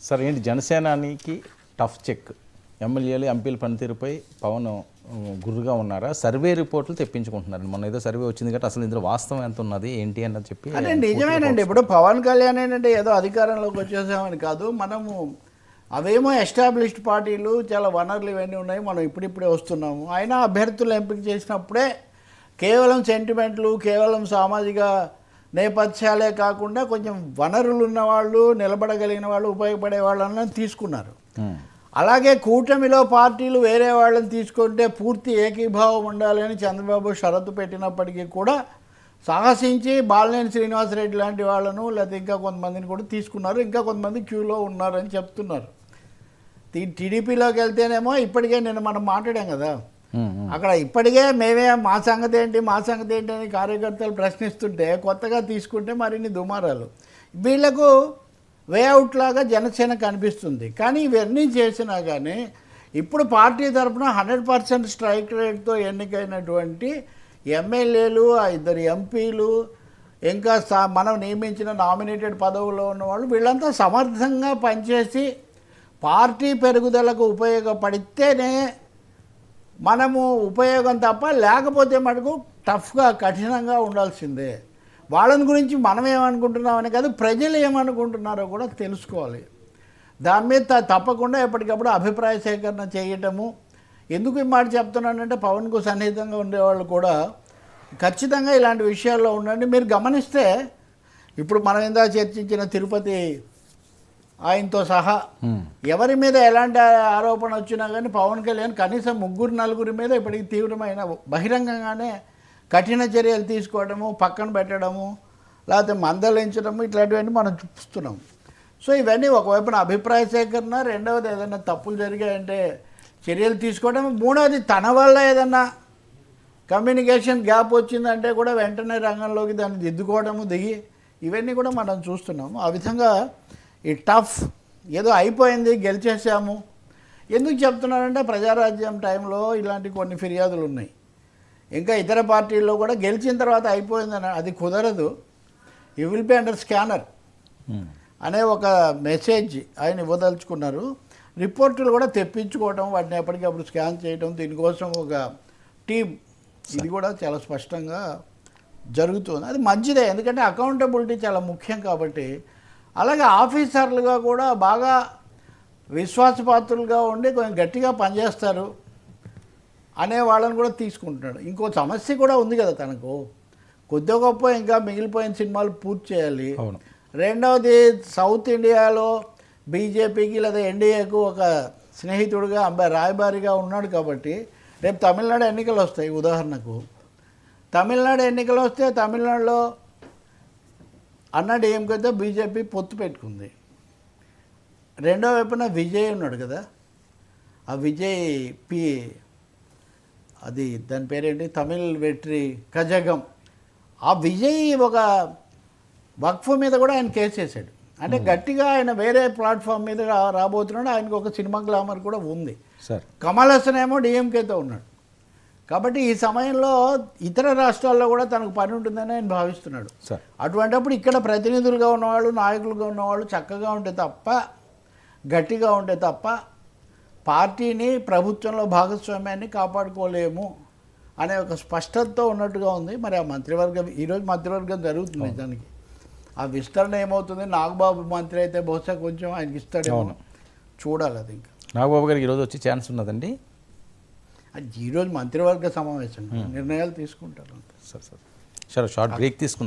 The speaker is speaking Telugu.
సార్ ఏంటి జనసేనానికి టఫ్ చెక్? ఎమ్మెల్యేలు ఎంపీల పనితీరుపై పవన్ ఉమ్, గుర్రుగా ఉన్నారా? సర్వే రిపోర్ట్లు తెప్పించుకుంటున్నారు మొన్న ఏదో సర్వే వచ్చింది కాబట్టి అసలు ఇందులో వాస్తవం ఎంత ఉన్నది ఏంటి అన్నది చెప్పి అంటే నిజమేనండి. ఇప్పుడు పవన్ కళ్యాణ్ ఏంటంటే ఏదో అధికారంలోకి వచ్చేసామని కాదు మనము అవేమో ఎస్టాబ్లిష్డ్ పార్టీలు చాలా వనరులు ఇవన్నీ ఉన్నాయి మనం ఇప్పుడిప్పుడే వస్తున్నాము. అయినా అభ్యర్థులు ఎంపిక చేసినప్పుడే కేవలం సెంటిమెంట్లు కేవలం సామాజిక నేపథ్యాలే కాకుండా కొంచెం వనరులు ఉన్న వాళ్ళు నిలబడగలిగిన వాళ్ళు ఉపయోగపడే వాళ్ళని తీసుకున్నారు. అలాగే కూటమిలో పార్టీలు వేరే వాళ్ళని తీసుకుంటే పూర్తి ఏకీభావం ఉండాలని చంద్రబాబు షరతు పెట్టినప్పటికీ కూడా సాహసించి బాలినేని శ్రీనివాసరెడ్డి లాంటి వాళ్ళను లేకపోతే ఇంకా కొంతమందిని కూడా తీసుకున్నారు. ఇంకా కొంతమంది క్యూలో ఉన్నారని చెప్తున్నారు. టీడీపీలోకి వెళ్తేనేమో ఇప్పటికే నేను మనం మాట్లాడాం కదా. అక్కడ ఇప్పటికే మేమే మా సంగతి ఏంటి మా సంగతి ఏంటి అని కార్యకర్తలు ప్రశ్నిస్తుంటే కొత్తగా తీసుకుంటే మరిన్ని దుమారాలు. వీళ్ళకు వేఅవుట్ లాగా జనసేన కనిపిస్తుంది. కానీ ఇవన్నీ చేసినా కానీ ఇప్పుడు పార్టీ తరఫున హండ్రెడ్ పర్సెంట్ స్ట్రైక్ రేట్తో ఎన్నికైనటువంటి ఎమ్మెల్యేలు ఆ ఇద్దరు ఎంపీలు ఇంకా సా మనం నియమించిన నామినేటెడ్ పదవుల్లో ఉన్నవాళ్ళు వీళ్ళంతా సమర్థంగా పనిచేసి పార్టీ పెరుగుదలకు ఉపయోగపడితేనే మనము ఉపయోగం తప్ప లేకపోతే మటుకు టఫ్గా కఠినంగా ఉండాల్సిందే. వాళ్ళని గురించి మనం ఏమనుకుంటున్నామని కాదు ప్రజలు ఏమనుకుంటున్నారో కూడా తెలుసుకోవాలి. దాని మీద తప్పకుండా ఎప్పటికప్పుడు అభిప్రాయ సేకరణ చేయటము. ఎందుకు ఈ మాట చెప్తున్నానంటే పవన్కు సన్నిహితంగా ఉండేవాళ్ళు కూడా ఖచ్చితంగా ఇలాంటి విషయాల్లో ఉండండి. మీరు గమనిస్తే ఇప్పుడు మనం ఇందా చర్చించిన తిరుపతి ఆయనతో సహా ఎవరి మీద ఎలాంటి ఆరోపణ వచ్చినా కానీ పవన్ కళ్యాణ్ కనీసం ముగ్గురు నలుగురి మీద ఇప్పటికి తీవ్రమైన బహిరంగంగానే కఠిన చర్యలు తీసుకోవడము పక్కన పెట్టడము లేకపోతే మందలించడము ఇట్లాంటివన్నీ మనం చూస్తున్నాం సో ఇవన్నీ ఒకవైపున అభిప్రాయ సేకరణ రెండవది ఏదైనా తప్పులు జరిగాయంటే చర్యలు తీసుకోవడం మూడవది తన వల్ల ఏదన్నా కమ్యూనికేషన్ గ్యాప్ వచ్చిందంటే కూడా వెంటనే రంగంలోకి దాన్ని దిద్దుకోవడము దిగి ఇవన్నీ కూడా మనం చూస్తున్నాము. ఆ విధంగా ఈ టఫ్ ఏదో అయిపోయింది గెలిచేసాము. ఎందుకు చెప్తున్నానంటే ప్రజారాజ్యం టైంలో ఇలాంటి కొన్ని ఫిర్యాదులు ఉన్నాయి. ఇంకా ఇతర పార్టీల్లో కూడా గెలిచిన తర్వాత అయిపోయిందని అది కుదరదు. You will be under scanner. అనే ఒక మెసేజ్ ఆయన ఇవ్వదలుచుకున్నారు. రిపోర్టులు కూడా తెప్పించుకోవడం వాటిని ఎప్పటికప్పుడు స్కాన్ చేయడం దీనికోసం ఒక టీం ఇది కూడా చాలా స్పష్టంగా జరుగుతుంది. అది మంచిదే ఎందుకంటే అకౌంటబిలిటీ చాలా ముఖ్యం కాబట్టి అలాగే ఆఫీసర్లుగా కూడా బాగా విశ్వాసపాత్రులుగా ఉండి కొంచెం గట్టిగా పనిచేస్తారు అనే వాళ్ళని కూడా తీసుకుంటున్నాడు. ఇంకో సమస్య కూడా ఉంది కదా తనకు. కొద్ది గొప్ప ఇంకా మిగిలిపోయిన సినిమాలు పూర్తి చేయాలి. రెండవది సౌత్ ఇండియాలో బీజేపీకి లేదా ఎన్డీఏకు ఒక స్నేహితుడిగా అంబ రాయబారిగా ఉన్నాడు కాబట్టి రేపు తమిళనాడు ఎన్నికలు వస్తాయి. ఉదాహరణకు తమిళనాడు ఎన్నికలు వస్తే తమిళనాడులో అన్న డిఎంకేతో బీజేపీ పొత్తు పెట్టుకుంది. రెండో వైపున విజయ్ ఉన్నాడు కదా. ఆ విజయ్ పి అది దాని పేరేంటి? తమిళ్ వెట్రి కజగం. ఆ విజయ్ ఒక వక్ఫ్ మీద కూడా ఆయన కేసు వేసాడు అంటే గట్టిగా ఆయన వేరే ప్లాట్ఫామ్ మీద రాబోతున్నాడు. ఆయనకు ఒక సినిమా గ్లామర్ కూడా ఉంది. సార్. కమల్ హాసన్ ఏమో డిఎంకేతో ఉన్నాడు. కాబట్టి ఈ సమయంలో ఇతర రాష్ట్రాల్లో కూడా తనకు పని ఉంటుందని ఆయన భావిస్తున్నాడు. అటువంటప్పుడు ఇక్కడ ప్రతినిధులుగా ఉన్నవాళ్ళు నాయకులుగా ఉన్నవాళ్ళు చక్కగా ఉంటే తప్ప గట్టిగా ఉంటే తప్ప పార్టీని ప్రభుత్వంలో భాగస్వామ్యాన్ని కాపాడుకోలేము అనే ఒక స్పష్టతతో ఉన్నట్టుగా ఉంది. మరి ఆ మంత్రివర్గం ఈరోజు మంత్రివర్గం జరుగుతుంది దానికి. ఆ విస్తరణ ఏమవుతుంది? నాగబాబు మంత్రి అయితే బహుశా కొంచెం ఆయనకి ఇస్తాడేమో. చూడాలి అది ఇంకా. నాగబాబు గారికి ఈరోజు వచ్చే ఛాన్స్ ఉన్నదండి. అది ఈరోజు మంత్రివర్గ సమావేశం. నిర్ణయాలు తీసుకుంటారు సార్ సార్ సరే. షార్ట్ బ్రేక్ తీసుకుందాం.